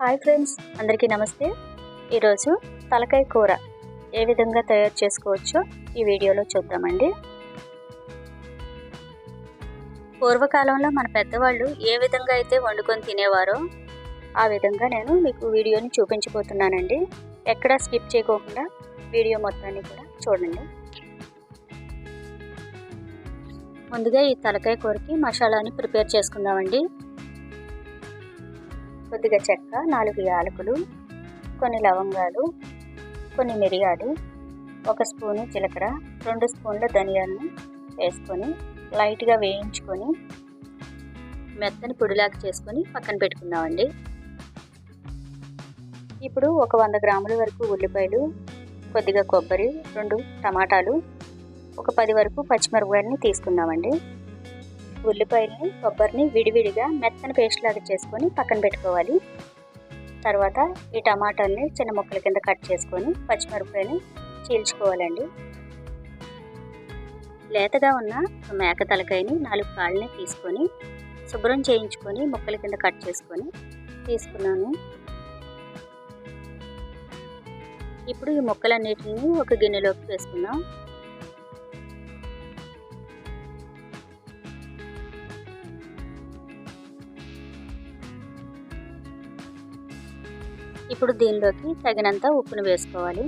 Hi friends అందరికీ నమస్తే. ఈరోజు తలకాయ కూర ఏ విధంగా తయారు చేసుకోవచ్చో ఈ వీడియోలో చూద్దామండి. పూర్వకాలంలో మన పెద్దవాళ్ళు ఏ విధంగా అయితే వండుకొని తినేవారో ఆ విధంగా నేను మీకు వీడియోని చూపించబోతున్నానండి. ఎక్కడా స్కిప్ చేయకోకుండా వీడియో మొత్తాన్ని కూడా చూడండి. ముందుగా ఈ తలకాయ కూరకి మసాలాని ప్రిపేర్ చేసుకుందామండి. కొద్దిగా చెక్క నాలుగు యాలకులు కొన్ని లవంగాలు కొన్ని మిరియాలు ఒక స్పూను జీలకర్ర రెండు స్పూన్ల ధనియాలను వేసుకొని లైట్గా వేయించుకొని మెత్తని పొడిలాగా చేసుకొని పక్కన పెట్టుకుందామండి. ఇప్పుడు ఒక వంద గ్రాముల వరకు ఉల్లిపాయలు కొద్దిగా కొబ్బరి రెండు టమాటాలు ఒక పది వరకు పచ్చిమిరపకాయలని తీసుకుందామండి. ఉల్లిపాయలని కొబ్బరిని విడివిడిగా మెత్తని పేస్ట్ లాగా చేసుకొని పక్కన పెట్టుకోవాలి. తర్వాత ఈ టమాటాలని చిన్న ముక్కల కింద కట్ చేసుకొని పచ్చిమిరపకాయని చీల్చుకోవాలండి. లేతగా ఉన్న మేక తలకాయని నాలుగు కాళ్ళని తీసుకొని శుభ్రం చేయించుకొని ముక్కల కింద కట్ చేసుకొని తీసుకున్నాను. ఇప్పుడు ఈ ముక్కలన్నిటిని ఒక గిన్నెలోకి వేసుకుందాం. ఇప్పుడు దీనిలోకి తగినంత ఉప్పును వేసుకోవాలి.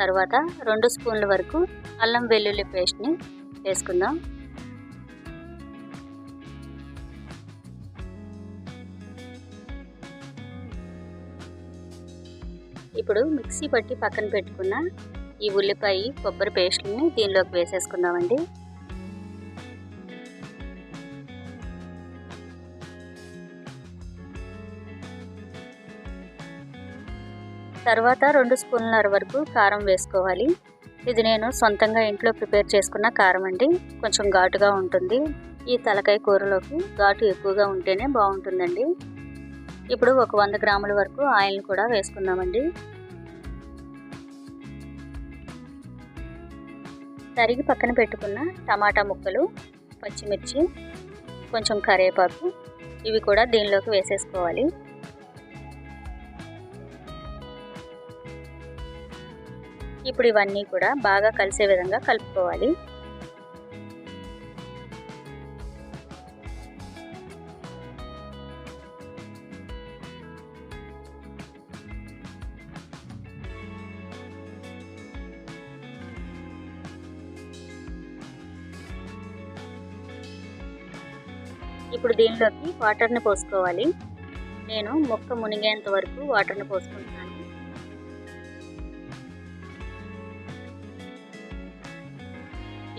తర్వాత రెండు స్పూన్ల వరకు అల్లం వెల్లుల్లి పేస్ట్ని వేసుకుందాం. ఇప్పుడు మిక్సీ పట్టి పక్కన పెట్టుకున్న ఈ ఉల్లిపాయ కొబ్బరి పేస్ట్ని దీనిలోకి వేసేసుకుందామండి. తర్వాత రెండు స్పూన్లన్నర వరకు కారం వేసుకోవాలి. ఇది నేను సొంతంగా ఇంట్లో ప్రిపేర్ చేసుకున్న కారం అండి. కొంచెం ఘాటుగా ఉంటుంది. ఈ తలకాయ కూరలోకి ఘాటు ఎక్కువగా ఉంటేనే బాగుంటుందండి. ఇప్పుడు ఒక వంద గ్రాముల వరకు ఆయిల్ని కూడా వేసుకుందామండి. తరిగి పక్కన పెట్టుకున్న టమాటా ముక్కలు పచ్చిమిర్చి కొంచెం కరివేపాకు ఇవి కూడా దీనిలోకి వేసేసుకోవాలి. ఇప్పుడు ఇవన్నీ కూడా బాగా కలిసే విధంగా కలుపుకోవాలి. ఇప్పుడు దీనిలోకి వాటర్ని పోసుకోవాలి. నేను మొక్క మునిగేంత వరకు వాటర్ని పోసుకుంటున్నాను.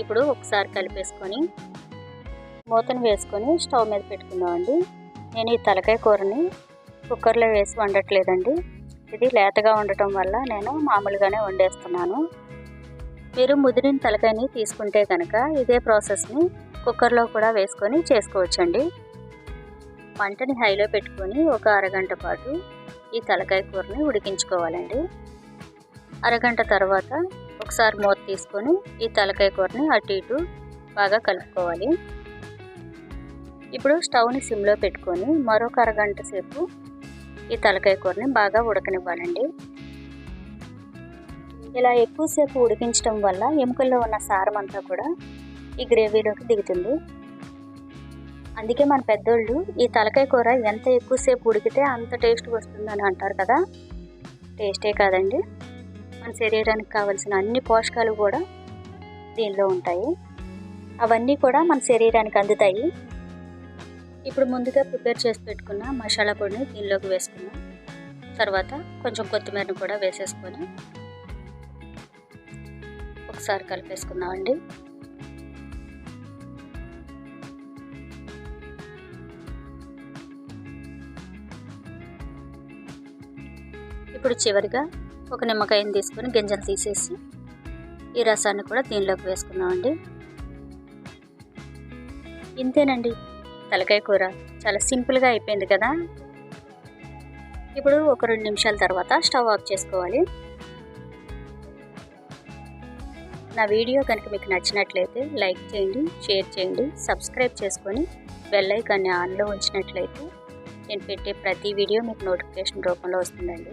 ఇప్పుడు ఒకసారి కలిపేసుకొని మూతను వేసుకొని స్టవ్ మీద పెట్టుకుందామండి. నేను ఈ తలకాయ కూరని కుక్కర్లో వేసి వండట్లేదండి. ఇది లేతగా ఉండటం వల్ల నేను మామూలుగానే వండేస్తున్నాను. మీరు ముదిరిన తలకాయని తీసుకుంటే కనుక ఇదే ప్రాసెస్ని కుక్కర్లో కూడా వేసుకొని చేసుకోవచ్చండి. మంటని హైలో పెట్టుకొని ఒక అరగంట పాటు ఈ తలకాయ కూరని ఉడికించుకోవాలండి. అరగంట తర్వాత ఒకసారి మూత తీసుకొని ఈ తలకాయ కూరని అటు ఇటు బాగా కలుపుకోవాలి. ఇప్పుడు స్టవ్ని సిమ్లో పెట్టుకొని మరొక అరగంట సేపు ఈ తలకాయ కూరని బాగా ఉడకనివ్వాలండి. ఇలా ఎక్కువసేపు ఉడికించడం వల్ల ఎముకల్లో ఉన్న సారం అంతా కూడా ఈ గ్రేవీలోకి దిగుతుంది. అందుకే మన పెద్దోళ్ళు ఈ తలకాయ కూర ఎంత ఎక్కువసేపు ఉడికితే అంత టేస్ట్ వస్తుందని అంటారు కదా? టేస్టే కాదండి. మన శరీరానికి కావలసిన అన్ని పోషకాలు కూడా దీనిలో ఉంటాయి. అవన్నీ కూడా మన శరీరానికి అందుతాయి. ఇప్పుడు ముందుగా ప్రిపేర్ చేసి పెట్టుకున్న మసాలా పొడిని దీనిలోకి వేసుకున్నాం తర్వాత కొంచెం కొత్తిమీరను కూడా వేసేసుకొని ఒకసారి కలిపేసుకుందామండి. ఇప్పుడు చివరిగా ఒక నిమ్మకాయని తీసుకొని గింజలు తీసేసి ఈ రసాన్ని కూడా దీనిలోకి వేసుకుందామండి. ఇంతేనండి. తలకాయ కూర చాలా సింపుల్గా అయిపోయింది కదా. ఇప్పుడు ఒక రెండు నిమిషాల తర్వాత స్టవ్ ఆఫ్ చేసుకోవాలి. నా వీడియో కనుక మీకు నచ్చినట్లయితే లైక్ చేయండి షేర్ చేయండి సబ్స్క్రైబ్ చేసుకొని బెల్ ఐకాన్ని ఆన్లో ఉంచినట్లయితే నేను పెట్టే ప్రతి వీడియో మీకు నోటిఫికేషన్ రూపంలో వస్తుందండి.